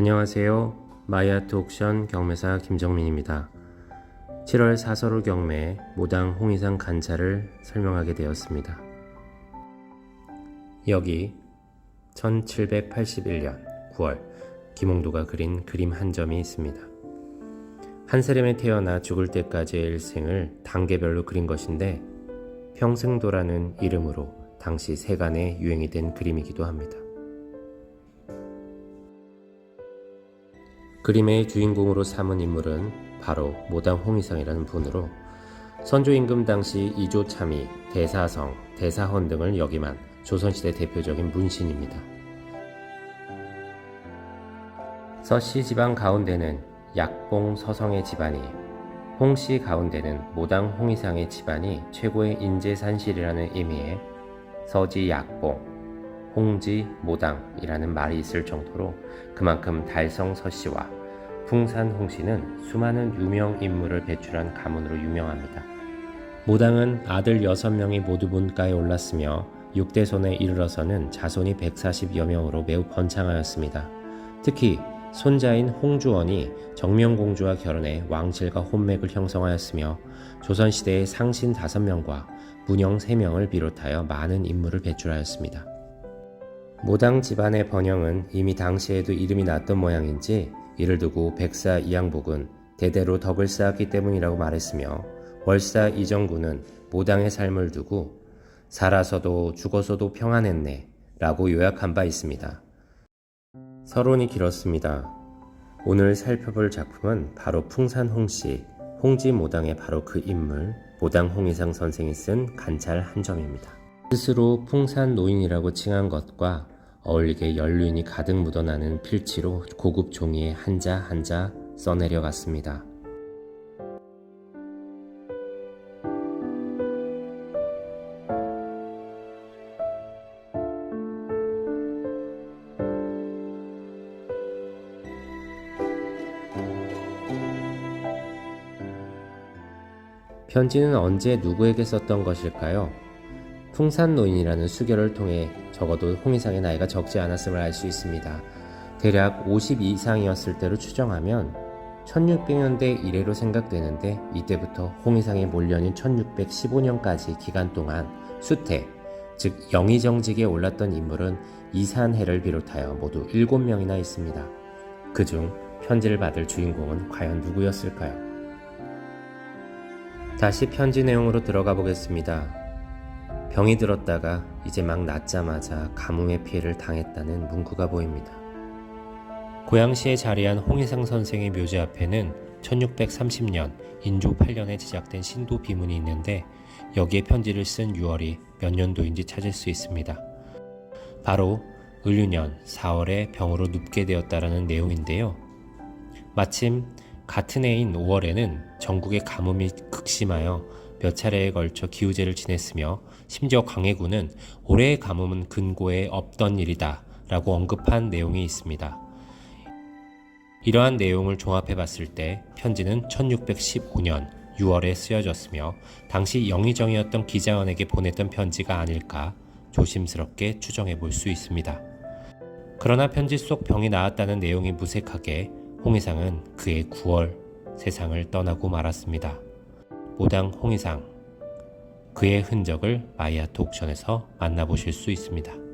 안녕하세요. 마이아트 옥션 경매사 김정민입니다. 7월 사서로 경매 모당 홍의상 간차를 설명하게 되었습니다. 여기 1781년 9월 김홍도가 그린 그림 한 점이 있습니다. 한세렘에 태어나 죽을 때까지의 일생을 단계별로 그린 것인데 평승도라는 이름으로 당시 세간에 유행이 된 그림이기도 합니다. 그림의 주인공으로 삼은 인물은 바로 모당 홍의상이라는 분으로 선조 임금 당시 이조 참의, 대사성, 대사헌 등을 역임한 조선시대 대표적인 문신입니다. 서씨 지방 가운데는 약봉 서성의 집안이, 홍씨 가운데는 모당 홍의상의 집안이 최고의 인재산실이라는 의미의 서지 약봉, 홍지 모당이라는 말이 있을 정도로 그만큼 달성 서씨와 풍산 홍씨는 수많은 유명 인물을 배출한 가문으로 유명합니다. 모당은 아들 6명이 모두 문과에 올랐으며 6대 손에 이르러서는 자손이 140여 명으로 매우 번창하였습니다. 특히 손자인 홍주원이 정명공주와 결혼해 왕실과 혼맥을 형성하였으며 조선시대의 상신 5명과 문영 3명을 비롯하여 많은 인물을 배출하였습니다. 모당 집안의 번영은 이미 당시에도 이름이 났던 모양인지 이를 두고 백사 이양복은 대대로 덕을 쌓았기 때문이라고 말했으며 월사 이정구는 모당의 삶을 두고 살아서도 죽어서도 평안했네 라고 요약한 바 있습니다. 서론이 길었습니다. 오늘 살펴볼 작품은 바로 풍산홍 씨, 홍지 모당의 바로 그 인물, 모당 홍의상 선생이 쓴 관찰 한 점입니다. 스스로 풍산 노인이라고 칭한 것과 어울리게 연륜이 가득 묻어나는 필치로 고급 종이에 한자 한자 써내려 갔습니다. 편지는 언제 누구에게 썼던 것일까요? 풍산노인이라는 수결을 통해 적어도 홍의상의 나이가 적지 않았음을 알 수 있습니다. 대략 50 이상이었을 때로 추정하면 1600년대 이래로 생각되는데 이때부터 홍의상의 몰년인 1615년까지 기간 동안 수태, 즉 영의정직에 올랐던 인물은 이산해를 비롯하여 모두 7명이나 있습니다. 그중 편지를 받을 주인공은 과연 누구였을까요? 다시 편지 내용으로 들어가 보겠습니다. 병이 들었다가 이제 막 낫자마자 가뭄의 피해를 당했다는 문구가 보입니다. 고양시에 자리한 홍희상 선생의 묘지 앞에는 1630년 인조 8년에 제작된 신도 비문이 있는데 여기에 편지를 쓴 6월이 몇 년도인지 찾을 수 있습니다. 바로 을유년 4월에 병으로 눕게 되었다라는 내용인데요. 마침 같은 해인 5월에는 전국의 가뭄이 극심하여 몇 차례에 걸쳐 기우제를 지냈으며 심지어 광해군은 올해의 가뭄은 근고에 없던 일이다 라고 언급한 내용이 있습니다. 이러한 내용을 종합해 봤을 때 편지는 1615년 6월에 쓰여졌으며 당시 영의정이었던 기자원에게 보냈던 편지가 아닐까 조심스럽게 추정해 볼 수 있습니다. 그러나 편지 속 병이 나았다는 내용이 무색하게 홍의상은 그의 9월 세상을 떠나고 말았습니다. 모당 홍의상 그의 흔적을 마이아트 옥션에서 만나보실 수 있습니다.